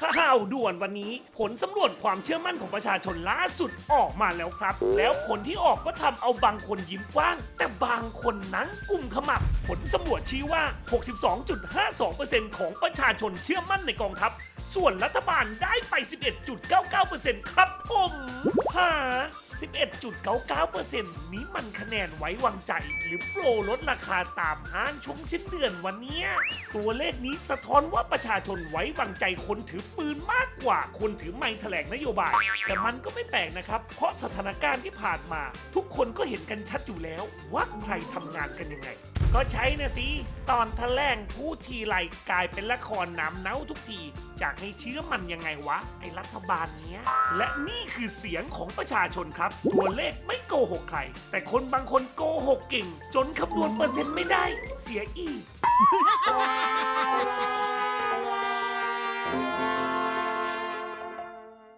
ข่าวด่วนวันนี้ ผลสำรวจความเชื่อมั่นของประชาชนล่าสุดออกมาแล้วครับ แล้วผลที่ออกก็ทำเอาบางคนยิ้มกว้าง แต่บางคนนั้นกลุ่มขมับ ผลสำรวจชี้ว่า 62.52%ของประชาชนเชื่อมั่นในกองทัพ ส่วนรัฐบาลได้ไป 11.99%ครับผมหา11.99%นี้มันคะแนนไว้วางใจ หรือโปรลดราคาตามห้างช่วงสิ้นเดือนวันเนี้ยตัวเลขนี้สะท้อนว่าประชาชนไว้วางใจคนถือปืนมากกว่าคนถือไม้แถลงนโยบาย แต่มันก็ไม่แปลกนะครับ เพราะสถานการณ์ที่ผ่านมา ทุกคนก็เห็นกันชัดอยู่แล้ว ว่าใครทำงานกันยังไง ก็ใช้นะสิ ตอนแถลงพูดทีไรกลายเป็นละครน้ำเน่าทุกทีจากให้เชื่อมันยังไงวะไอ้รัฐบาลเนี้ย และนี่คือเสียงของประชาชนครับครับ ตัวเลขไม่โกหกใคร แต่คนบางคนโกหกเก่ง จนคำนวณเปอร์เซ็นต์ไม่ได้ เสียอีก